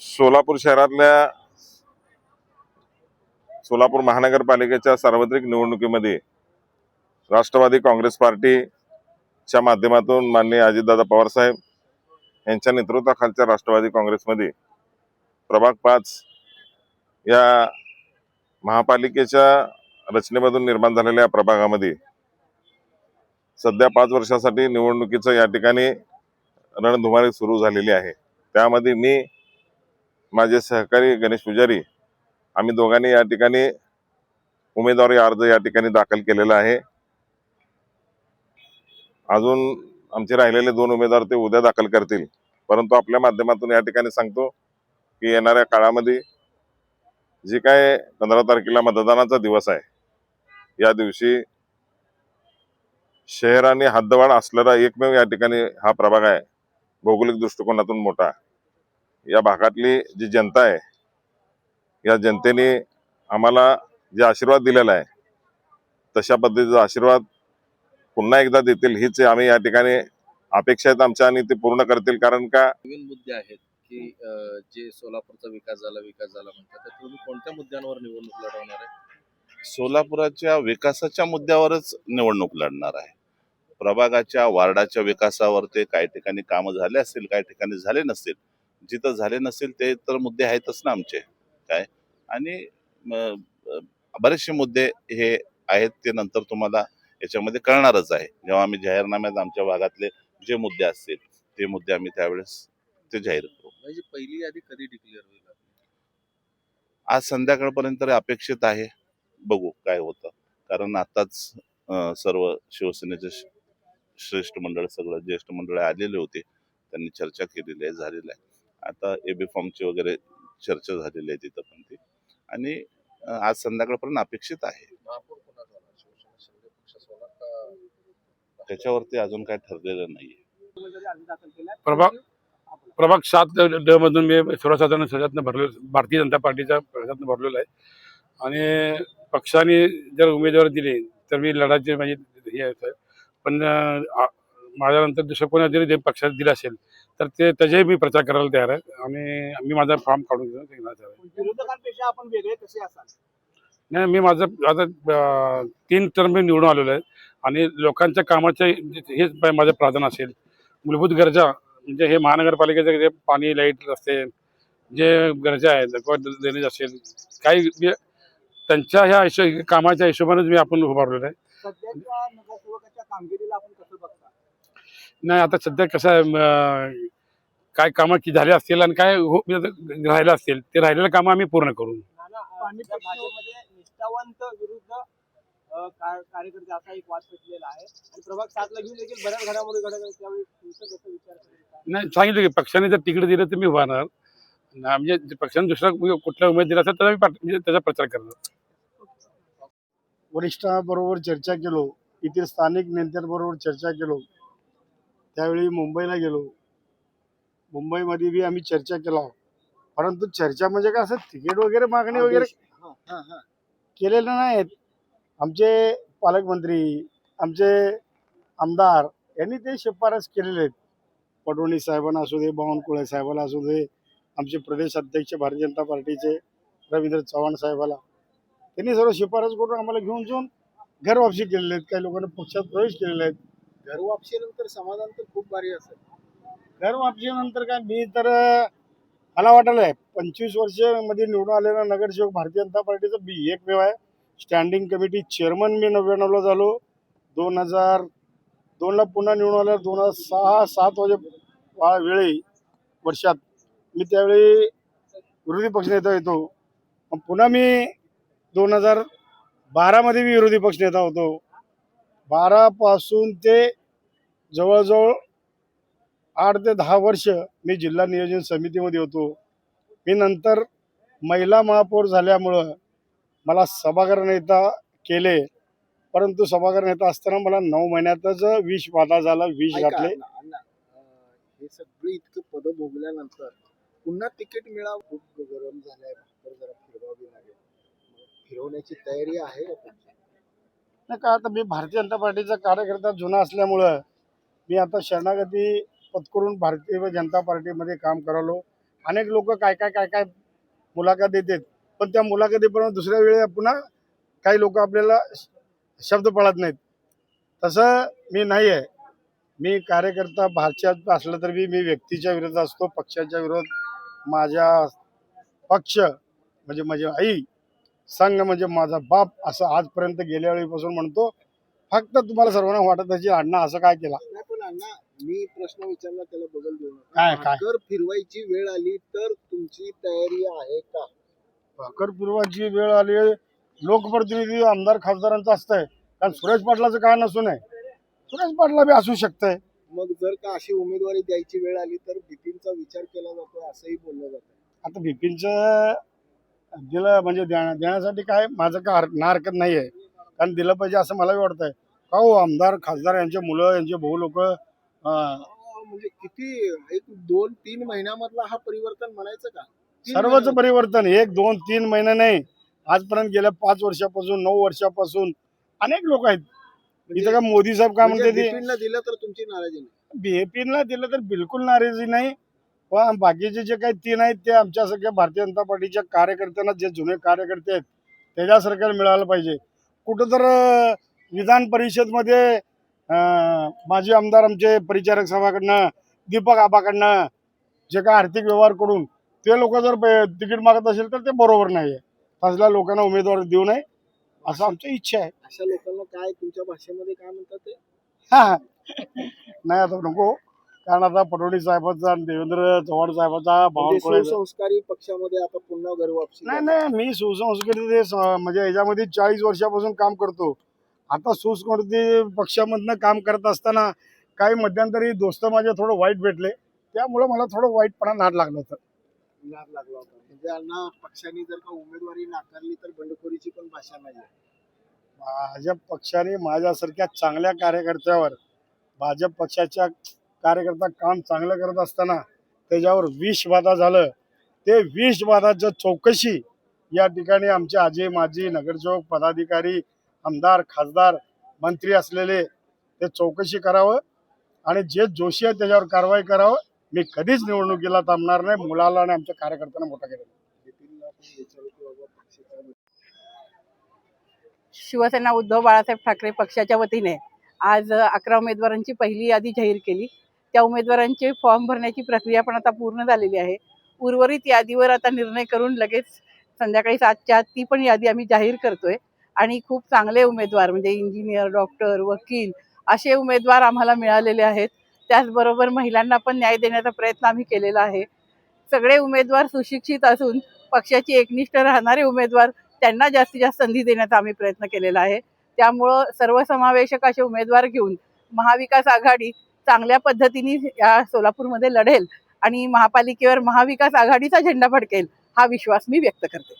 सोलापूर शहरातल्या सोलापूर महानगरपालिकेच्या सार्वत्रिक निवडणुकीमध्ये राष्ट्रवादी काँग्रेस पार्टीच्या माध्यमातून माननीय अजितदादा पवार साहेब यांच्या नेतृत्वाखालच्या राष्ट्रवादी काँग्रेसमध्ये प्रभाग पाच या महापालिकेच्या रचनेमधून निर्माण झालेल्या या प्रभागामध्ये सध्या पाच वर्षासाठी निवडणुकीचं या ठिकाणी रणधुमारी सुरू झालेली आहे. त्यामध्ये मी माझे सहकारी गणेश पुजारी आम्ही दोघांनी या ठिकाणी उमेदवारी अर्ज या ठिकाणी दाखल केलेला आहे. अजून आमचे राहिलेले दोन उमेदवार ते उद्या दाखल करतील. परंतु आपल्या माध्यमातून या ठिकाणी सांगतो की येणाऱ्या काळामध्ये जी काय पंधरा तारखेला मतदानाचा दिवस आहे या दिवशी शहर आणि हद्दवाड असलेला एकमेव या ठिकाणी हा प्रभाग आहे. भौगोलिक दृष्टिकोनातून मोठा. या भागातली जी जनता आहे या जनतेने आम्हाला जे आशीर्वाद दिलेला आहे तशा पद्धतीचा आशीर्वाद पुन्हा एकदा देतील हीच आम्ही या ठिकाणी अपेक्षा आहेत आमच्या आणि ते पूर्ण करतील. कारण का? नवीन मुद्दे आहेत की जे सोलापूरचा विकास झाला विकास झाला म्हणतात तर तुम्ही कोणत्या मुद्द्यांवर निवडणूक लढवणार आहे? सोलापुराच्या विकासाच्या मुद्द्यावरच निवडणूक लढणार आहे. प्रभागाच्या वार्डाच्या विकासावर ते काही ठिकाणी कामं झाले असतील काही ठिकाणी झाले नसतील जिथं झाले नसतील ते तर मुद्दे आहेतच ना आमचे. काय? आणि बरेचसे मुद्दे हे आहेत ते नंतर तुम्हाला याच्यामध्ये कळणारच आहे. जेव्हा आम्ही जाहीरनाम्यात आमच्या भागातले जे मुद्दे असतील ते मुद्दे आम्ही त्यावेळेस ते जाहीर करू. म्हणजे पहिली यादी कधी डिक्लेअर होईल? आज संध्याकाळपर्यंत अपेक्षित आहे. बघू काय होतं. कारण आताच सर्व शिवसेनेचे श्रेष्ठ मंडळ सगळं ज्येष्ठ मंडळ आलेले होते. त्यांनी चर्चा केलेली आहे झालेली आहे. आता एबी फॉर्मची वगैरे चर्चा झालेली आहे तिथं पण ती. आणि आज संध्याकाळपर्यंत अपेक्षित आहे. त्याच्यावरती अजून काय ठरलेलं नाहीये. प्रभाग प्रभाग सात ड मधून मी सर्वसाधारण सजातनं भरलो भारतीय जनता पार्टीच्या प्रशातनं भरलेलो आहे. आणि पक्षाने जर उमेदवार दिले तर मी लढायचे माझी हे पण माझ्यानंतर दुसरं कोणा जरी जे पक्षात दिलं असेल तर ते त्याचाही मी प्रचार करायला तयार आहे. आणि मी माझा फॉर्म काढून घेऊन घेणार. विरोधकांपेक्षा आपण वेगळे कसे असाल? नाही मी माझं आता तीन टर्म मी निवडून आलेलो आहे. आणि लोकांच्या कामाचे हेच माझं प्राधान असेल. मूलभूत गरजा म्हणजे हे महानगरपालिकेचे जे पाणी लाइट रस्ते जे गरजा आहेत ड्रेनेज असेल काही त्यांच्या ह्या हिशो कामाच्या हिशोबानेच मी आपण उभारलेलं आहे. नाही आता सध्या कसं आहे काय कामं की झाले असतील आणि काय हो- राहिलं असतील ते राहिलेलं कामं आम्ही पूर्ण करू. नाना भाजपमध्ये निष्ठावंत विरुद्ध अ, का- कार्यकर्ते असा एक वाद पेटलेला आहे. आणि प्रभाग सातला घेऊन देखील बऱ्याच घडामोडी घडत आहेत त्यावेळी तुमचं कसं विचार करता नाही सांगितलं की पक्षाने जर तिकीट दिलं तर मी उभारणार ना, म्हणजे जे पक्षाने दुसरा कुठला उमेद दिला असेल तर मी म्हणजे त्याचा प्रचार करणार. वरिष्ठांबरोबर चर्चा केलो येथील स्थानिक नेत्यांबरोबर चर्चा केलो. त्यावेळी मुंबईला गेलो. मुंबईमध्ये बी आम्ही चर्चा केला. परंतु चर्चा म्हणजे काय असं तिकीट वगैरे मागणी वगैरे केलेलं नाहीत. आमचे पालकमंत्री आमचे आमदार यांनी ते शिफारस केलेले आहेत. पटवणी साहेबांना असू दे बावनकुळे साहेबाला असू दे आमचे प्रदेश अध्यक्ष भारतीय जनता पार्टीचे रवींद्र चव्हाण साहेबाला. त्यांनी सर्व शिफारस करून आम्हाला घेऊन जाऊन घर वापसी केलेले आहेत. काही लोकांनी पक्षात प्रवेश केलेले आहेत घर वापसीनंतर समाधान तर खूप भारी असेल. घर वापसीनंतर काय मी तर मला वाटलं आहे पंचवीस वर्षमध्ये निवडून आलेला नगरसेवक भारतीय जनता पार्टीचा बी एकमेव आहे. स्टँडिंग कमिटी चेअरमन मी नव्याण्णवला झालो. दोन हजार दोनला पुन्हा निवडून आल्यावर दोन हजार सहा सात वाजे वा- वेळी वर्षात मी त्यावेळी विरोधी पक्षनेता येतो मग पुन्हा मी दोन हजार बारामध्ये मी विरोधी पक्षनेता होतो. बारापासून ते जवळजवळ आठ ते दहा वर्ष मी जिल्हा नियोजन समितीमध्ये होतो. मी नंतर महिला महापौर झाल्यामुळं मला सभागृह नेता केले. परंतु सभागृह नेता असताना मला नऊ महिन्यातच विष बाधा झाला विष घातले. हे सगळी इतकं पद भोगल्यानंतर पुन्हा तिकीट मिळावं. खूप गरम झालंय फिरवावी लागेल. फिरवण्याची तयारी आहे? नाही का आता मी भारतीय जनता पार्टीचा कार्यकर्ता जुना असल्यामुळं मी आता शरणागती पत्करून भारतीय जनता पार्टीमध्ये काम करालो. अनेक लोक काय काय काय काय मुलाखत देतात पण त्या मुलाखतीपर्यंत दुसऱ्या वेळी पुन्हा काही लोक आपल्याला शब्द पळत नाहीत. तसं मी नाही आहे. मी कार्यकर्ता भारतीयात असलं तरी मी मी व्यक्तीच्या विरोधात असतो पक्षाच्या विरोध माझ्या पक्ष म्हणजे माझी आई संघ म्हणजे माझा बाप असं आजपर्यंत गेल्या वेळीपासून म्हणतो फक्त तुम्हाला सर्वांना वाटत असेल अण्णा असं काय केला? नाही पण अण्णा मी प्रश्न विचारला त्याला बदल देऊ नका. काय काय? जर फिरवायची वेळ आली तर तुमची तयारी आहे का? भाकर पूर्वाची वेळ आली लोकप्रतिनिधी आमदार खासदारांचं असतंय. कारण सुरेश पाटलाचं काय नसू नये सुरेश पाटला बी असू शकतंय. मग जर का अशी उमेदवारी द्यायची वेळ आली तर बिपिनचा विचार केला जातो असंही बोललं जातं आता बिपिनचं दिलं म्हणजे देण्या देण्यासाठी काय माझं काय हर ना हरकत नाही आहे कारण दिलं पाहिजे असं मलाही वाटतंय. का हो आमदार खासदार यांचे मुलं यांचे भाऊ लोक म्हणजे किती एक दोन तीन महिन्यामधला हा परिवर्तन म्हणायचं का? सर्वच. परिवर्तन. एक दोन तीन महिने नाही. आजपर्यंत गेल्या पाच वर्षापासून नऊ वर्षापासून अनेक लोक आहेत. इथं का मोदी साहेब काय म्हणजे म्हणते दिलं तर तुमची नाराजी नाही. बीएपीला दिलं तर बिलकुल नाराजी नाही. पण बाकीचे जे काही तीन आहेत ते आमच्या सगळ्या भारतीय जनता पार्टीच्या कार्यकर्त्यांना जे जुने कार्यकर्ते आहेत त्याच्यासारख्याला मिळालं पाहिजे. कुठं तर विधान परिषदमध्ये माजी आमदार आमचे परिचारक सभाकडनं दीपक आबाकडनं जे काय आर्थिक व्यवहार करून ते लोक जर तिकीट मागत असेल तर ते बरोबर नाही आहे तसल्या लोकांना उमेदवार देऊ नये असं आमची इच्छा आहे. अशा लोकांना काय तुमच्या भाषेमध्ये काय म्हणतात ते? हा. नाही आता नको. कारण आता फडणवीस साहेबांचा आणि देवेंद्र चव्हाण साहेबांचा म्हणजे बावनकुळे सुसंस्कारी पक्षामध्ये आता पुन्हा घरवापसी नाही नाही मी सुसंस्कृती म्हणजे याच्यामध्ये चाळीस वर्षापासून काम करतो. आता सुसंस्कृती पक्षामधनं काम करत असताना काही मध्यंतरी दोस्त माझे थोडं वाईट भेटले. त्यामुळे मला थोडं वाईटपणा नाद लागलं होतं. नाद लागला होता. म्हणजे पक्षाने जर का उमेदवारी नाकारली तर बंडखोरीची पण भाषा नाही भाजप पक्षाने माझ्यासारख्या चांगल्या कार्यकर्त्यावर भाजप पक्षाच्या कार्यकर्ता काम चांगलं करत असताना त्याच्यावर विष बाधा झालं. ते विष बाधाचं चौकशी या ठिकाणी आमचे आजी माजी नगरसेवक पदाधिकारी आमदार खासदार मंत्री असलेले ते चौकशी करावं आणि जे जोशी आहे त्याच्यावर कारवाई करावं. मी कधीच निवडणुकीला थांबणार नाही. मुलाला आणि आमच्या कार्यकर्त्यांना मोठा केला शिवसेना उद्धव बाळासाहेब ठाकरे पक्षाच्या वतीने आज अकरा उमेदवारांची पहिली यादी जाहीर केली. त्या उमेदवारांचे फॉर्म भरण्याची प्रक्रिया पण आता पूर्ण झालेली आहे. उर्वरित यादीवर आता निर्णय करून लगेच संध्याकाळी सातच्या आत ती पण यादी आम्ही जाहीर करतोय. आणि खूप चांगले उमेदवार म्हणजे इंजिनियर डॉक्टर वकील असे उमेदवार आम्हाला मिळालेले आहेत. त्याचबरोबर महिलांना पण न्याय देण्याचा प्रयत्न आम्ही केलेला आहे. सगळे उमेदवार सुशिक्षित असून पक्षाची एकनिष्ठ राहणारे उमेदवार त्यांना जास्तीत जास्त संधी देण्याचा आम्ही प्रयत्न केलेला आहे. त्यामुळं सर्वसमावेशक असे उमेदवार घेऊन महाविकास आघाडी चांगल्या पद्धतीने या सोलापूरमध्ये लढेल आणि महापालिकेवर महाविकास आघाडीचा झेंडा फडकेल हा विश्वास मी व्यक्त करते.